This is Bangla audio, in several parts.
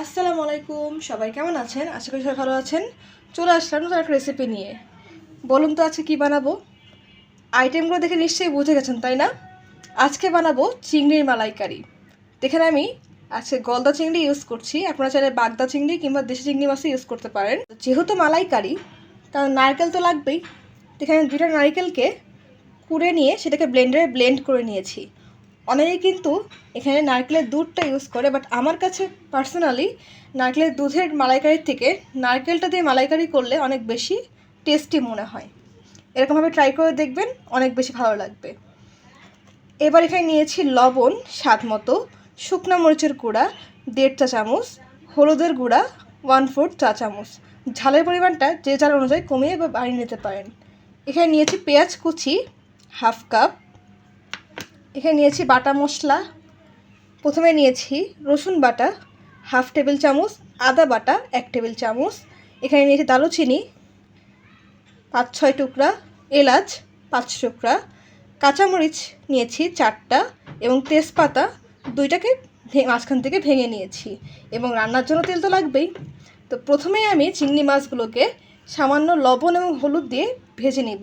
আসসালামু আলাইকুম, সবাই কেমন আছেন? আশা করি সবাই ভালো আছেন। চলে আসলাম নতুন একটা রেসিপি নিয়ে। বলুন তো আজকে কী বানাবো? আইটেমগুলো দেখে নিশ্চয়ই বুঝে গেছেন, তাই না? আজকে বানাবো চিংড়ির মালাইকারি। দেখেন আমি, আজকে গলদা চিংড়ি ইউজ করছি। আপনারা চাইলে বাগদা চিংড়ি কিংবা দেশি চিংড়ি মাছও ইউজ করতে পারেন। যেহেতু মালাইকারি, তার নারকেল তো লাগবেই। এখানে দুটা নারকেলকে কুড়ে নিয়ে সেটাকে ব্লেন্ডারে ব্লেন্ড করে নিয়েছি। অনেকে কিন্তু এখানে নারকেলের দুধটা ইউজ করে বাট আমার কাছে পার্সোনালি নারকেলের দুধের মালাইকারির থেকে নারকেলটা দিয়ে মালাইকারি করলে অনেক বেশি টেস্টি মনে হয়। এরকমভাবে ট্রাই করে দেখবেন, অনেক বেশি ভালো লাগবে। এবার এখানে নিয়েছি লবণ, স্বাদ মতো, শুকনো মরিচের গুঁড়া, দেড় চা চামচ, হলুদের গুঁড়া ওয়ান ফোর্থ চা চামচ। ঝালের পরিমাণটা যে যার অনুযায়ী কমিয়ে বা বাড়িয়ে নিতে পারেন। এখানে নিয়েছি পেঁয়াজ কুচি হাফ কাপ এখানে নিয়েছি বাটা মশলা। প্রথমে নিয়েছি রসুন বাটা, হাফ টেবিল চামচ, আদা বাটা, এক টেবিল চামচ। এখানে নিয়েছি দারুচিনি, পাঁচ ছয় টুকরা, এলাচ, পাঁচ টুকরা। কাঁচামরিচ নিয়েছি চারটা এবং তেজপাতা দুইটাকে মাঝখান থেকে ভেঙে নিয়েছি এবং রান্নার জন্য তেল তো লাগবেই। তো প্রথমেই আমি চিংড়ি মাছগুলোকে সামান্য লবণ এবং হলুদ দিয়ে ভেজে নিব।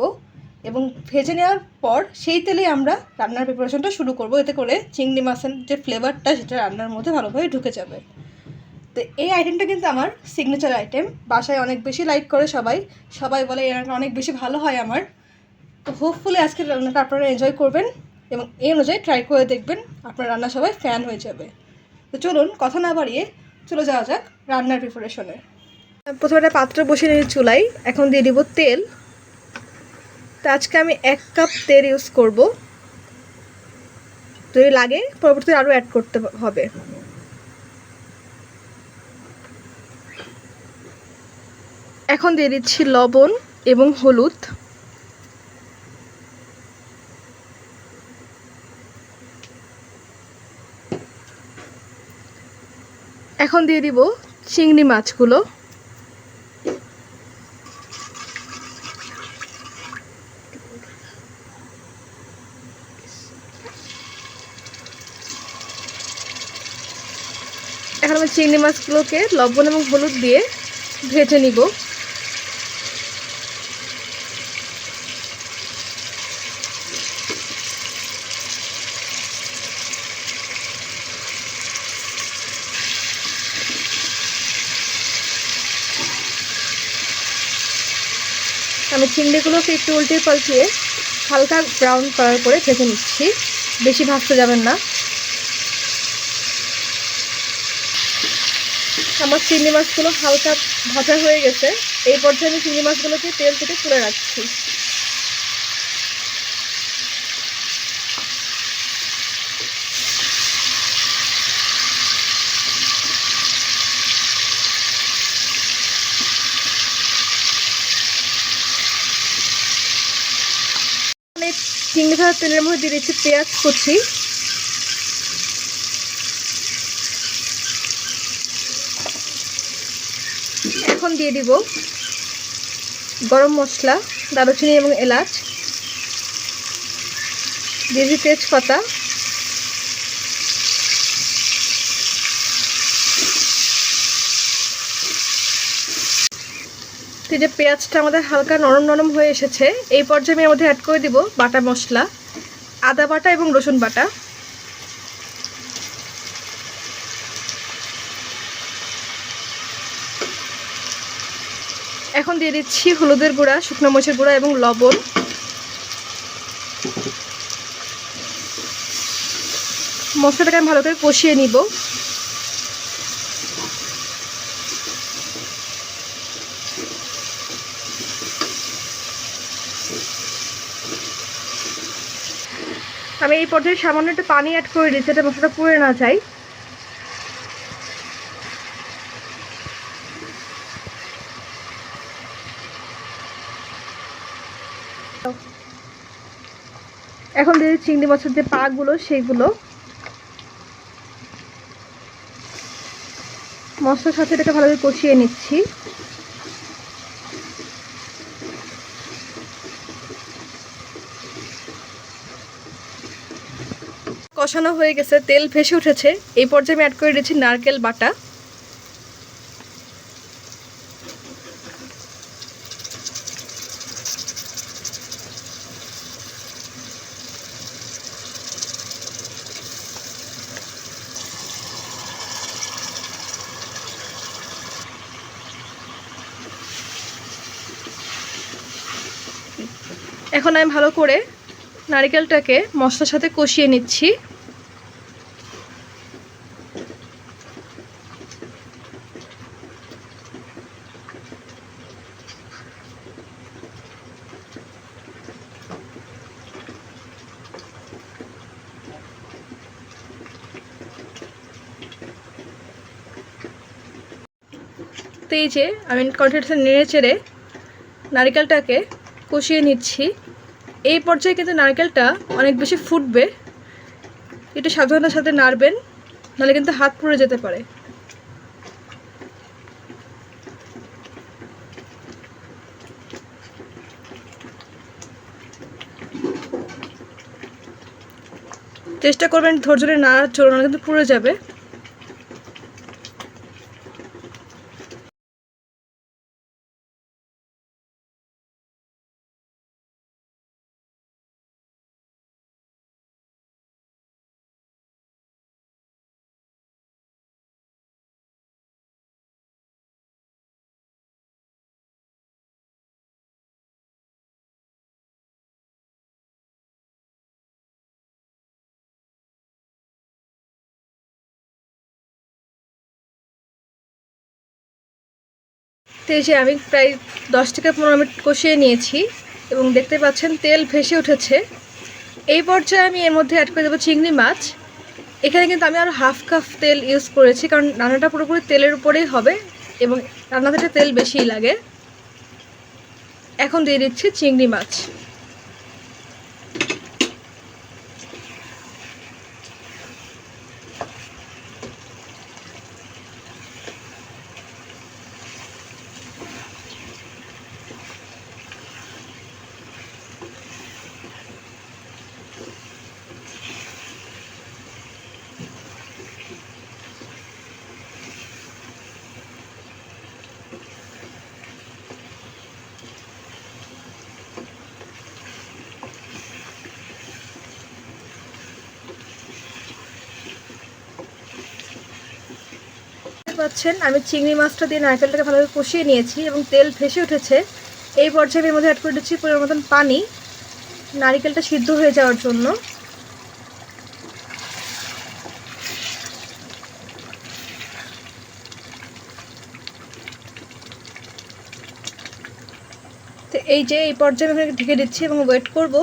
এবং ভেজে নেওয়ার পর সেই তেলেই আমরা রান্নার প্রিপারেশনটা শুরু করব। এতে করে চিংড়ি মাছের যে ফ্লেভারটা সেটা রান্নার মধ্যে ভালোভাবে ঢুকে যাবে। তো এই আইটেমটা কিন্তু আমার সিগনেচার আইটেম বাসায় অনেক বেশি লাইক করে সবাই। সবাই বলে এই রান্নাটা অনেক বেশি ভালো হয় আমার। তো হোপফুলি আজকের রান্নাটা আপনারা এনজয় করবেন এবং এই অনুযায়ী ট্রাই করে দেখবেন। আপনার রান্না সবাই ফ্যান হয়ে যাবে। তো চলুন, কথা না বাড়িয়ে চলে যাওয়া যাক রান্নার প্রিপারেশনে প্রথমে একটা পাত্র বসিয়ে নিয়ে চুলাই এখন দিয়ে দিব তেল। তো আজকে আমি এক কাপ তেল ইউজ করব। যদি লাগে, পরবর্তীতে আরও অ্যাড করতে হবে। এখন দিয়ে দিচ্ছি লবণ এবং হলুদ। এখন দিয়ে দিব চিংড়ি মাছগুলো এখন আমি চিংড়ি মাছগুলোকে লবণ এবং হলুদ দিয়ে ভেজে নিব। আমি চিংড়িগুলোকে একটু উল্টে পাল্টিয়ে হালকা ব্রাউন কালার করে ভেজে নিচ্ছি। বেশি ভাজতে যাবেন না। আমার চিংড়ি মাছগুলো হালকা ভাজা হয়ে গেছে। এই পর্যায়ে আমি চিংড়ি মাছগুলোকে তেল থেকে তুলে রাখছি। চিংড়ি ভাজা তেলের মধ্যে দিয়ে দিচ্ছি পেঁয়াজ কুচি। দিয়ে দিব গরম মশলা, দারুচিনি এবং এলাচ, দিয়ে দিচ্ছি তেজপাতা। তো যে পেঁয়াজটা আমাদের হালকা নরম নরম হয়ে এসেছে, এই পর্যায়ে আমি আমাদের অ্যাড করে দিব বাটা মশলা, আদা বাটা এবং রসুন বাটা। এখন দিয়ে দিচ্ছি হলুদের গুঁড়া, শুকনো মরিচের গুঁড়া এবং লবণ। মশলাটাকে আমি ভালো করে কষিয়ে নিব। আমি এই পর্যায়ে সামান্য একটু পানি অ্যাড করে দিচ্ছি যাতে মশলাটা পুড়ে না যায়। এখন দিয়ে চিংড়ি মাছের যে পাগুলো সেইগুলো মশলার সাথে এটাকে ভালোভাবে কষিয়ে নিচ্ছি। কষানো হয়ে গেছে, তেল ভেসে উঠেছে। এই পর্যায়ে আমি অ্যাড করে দিচ্ছি নারকেল বাটা। এখন আমি ভালো করে নারিকেলটাকে মশলার সাথে কষিয়ে নিচ্ছি। তো এই যে আমি কন্টেন্টসে নেড়ে চেড়ে নারিকেলটাকে কষিয়ে নিচ্ছি। এই পর্যায়ে কিন্তু নারকেলটা অনেক বেশি ফুটবে। এটা সাবধানতার সাথে নাড়বেন, নাহলে কিন্তু হাত পুড়ে যেতে পারে। চেষ্টা করবেন ধৈর্য ধরে নাড়ার নাহলে কিন্তু পুড়ে যাবে। তো এসে যে আমি প্রায় দশ থেকে পনেরো মিনিট কষিয়ে নিয়েছি এবং দেখতে পাচ্ছেন তেল ভেসে উঠেছে। এই পর্যায়ে আমি এর মধ্যে অ্যাড করে দেবো চিংড়ি মাছ। এখানে কিন্তু আমি আরও হাফ কাপ তেল ইউজ করেছি, কারণ রান্নাটা পুরোপুরি তেলের উপরেই হবে এবং রান্নাতে তেল বেশিই লাগে। এখন দিয়ে দিচ্ছি চিংড়ি মাছ। পাচ্ছেন। আমি চিংড়ি মাছটা দিয়ে নারকেলটাকে ভালোভাবে কষিয়ে নিয়েছি এবং তেল ভেসে উঠেছে। এই পর্যায়ে আমি মধ্যে অ্যাড করে দিচ্ছি পরিমাণ মতন পানি। নারকেলটা সিদ্ধ হয়ে যাওয়ার জন্য। তো এই যে এই পর্যায়ে আমি ঢেকে দিচ্ছি এবং ওয়েট করব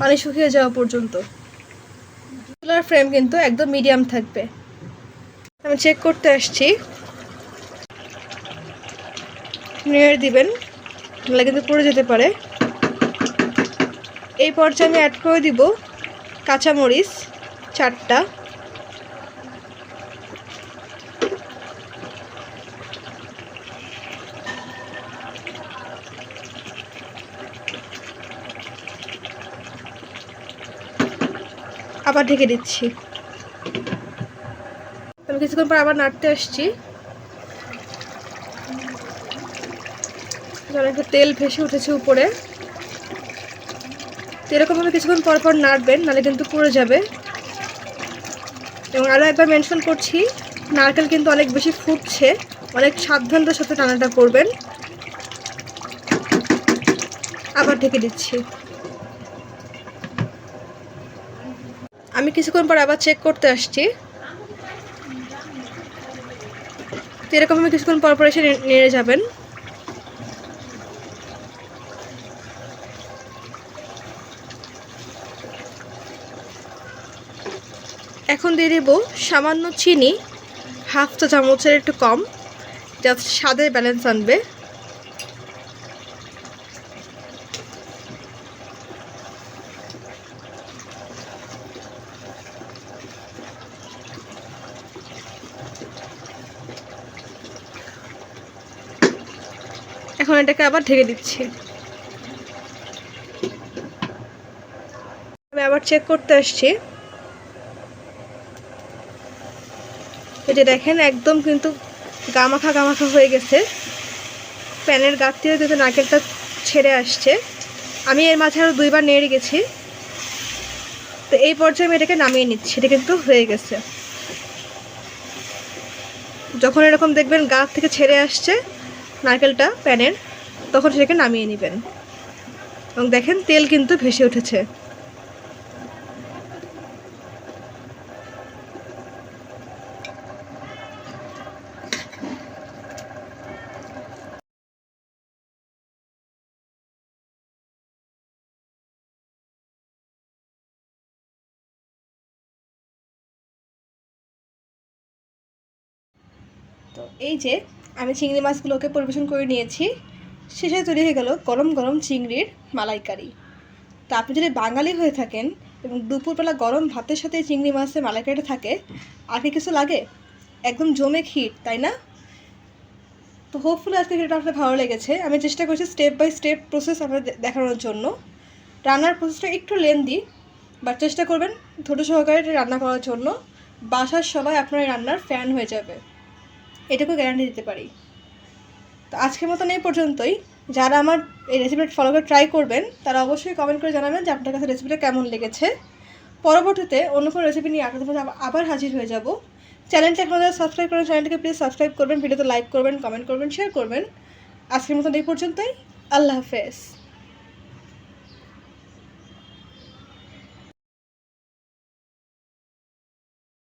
পানি শুকিয়ে যাওয়া পর্যন্ত। চুলার ফ্রেম কিন্তু একদম মিডিয়াম থাকবে। আমি চেক করতে আসছি। নেড়ে দিবেন নাহলে কিন্তু পড়ে যেতে পারে। এই পর্যায়ে আমি অ্যাড করে দিব কাঁচামরিচ, চারটা। আবার ঢেকে দিচ্ছি। আমি কিছুক্ষণ পর আবার নাড়তে আসছি। অনেকটা তেল ভেসে উঠেছে উপরে। তো এরকমভাবে কিছুক্ষণ পর পর নাড়বেন, নাহলে কিন্তু পুড়ে যাবে। এবং আরও একবার মেনশন করছি, নারকেল কিন্তু অনেক বেশি ফুটছে। অনেক সাবধানতার সাথে টানাটা করবেন। আবার ঢেকে দিচ্ছি। আমি কিছুক্ষণ পর আবার চেক করতে আসছি। তো এরকমভাবে কিছুক্ষণ পর পর এসে নেড়ে যাবেন। এখন দিয়ে দেবো সামান্য চিনি, হাফ চা চামচের একটু কম যাতে স্বাদের ব্যালেন্স আনবে। এখন এটাকে আবার ঢেকে দিচ্ছি। আমি আবার চেক করতে আসছি। এই যে দেখেন, একদম কিন্তু গামাখা গামাখা হয়ে গেছে। প্যানের গাছ থেকে কিন্তু নারকেলটা ছেড়ে আসছে। আমি এর মাঝে আরও দুইবার নেড়ে গেছি। তো এই পর্যায়ে আমি এটাকে নামিয়ে নিচ্ছি। এটা কিন্তু হয়ে গেছে। যখন এরকম দেখবেন গাছ থেকে ছেড়ে আসছে নারকেলটা প্যানের তখন সেটাকে নামিয়ে নেবেন। এবং দেখেন তেল কিন্তু ভেসে উঠেছে। তো এই যে আমি চিংড়ি মাছগুলোকে পরিবেশন করে নিয়েছি। শেষে তৈরি হয়ে গেল গরম গরম চিংড়ির মালাইকারি। তা আপনি যদি বাঙালি হয়ে থাকেন এবং দুপুরবেলা গরম ভাতের সাথে চিংড়ি মাছের মালাইকারিটা থাকে, আর কি কিছু লাগে? একদম জমে ক্ষীর, তাই না? তো হোপফুলি আজকে ভিডিওটা আপনার ভালো লেগেছে। আমি চেষ্টা করছি স্টেপ বাই স্টেপ প্রসেস আপনাদের দেখানোর জন্য। রান্নার প্রসেসটা একটু লেন্দি বাট চেষ্টা করবেন ধৈর্য সহকারে রান্না করার জন্য। বাসার সবাই আপনার রান্নার ফ্যান হয়ে যাবে। এটুকু গ্যারান্টি দিতে পারি। তো আজকের মতন এই পর্যন্তই। যারা আমার এই রেসিপিটা ফলো করে ট্রাই করবেন, তারা অবশ্যই কমেন্ট করে জানাবেন যে আপনার কাছে রেসিপিটা কেমন লেগেছে। পরবর্তীতে অন্য কোনো রেসিপি নিয়ে আপনাদের মধ্যে আবার- হাজির হয়ে যাব। চ্যানেলটা এখন সাবস্ক্রাইব করেন চ্যানেলটাকে প্লিজ সাবস্ক্রাইব করবেন ভিডিওতে লাইক করবেন কমেন্ট করবেন শেয়ার করবেন। আজকের মতন এই পর্যন্তই। আল্লাহ হাফেজ।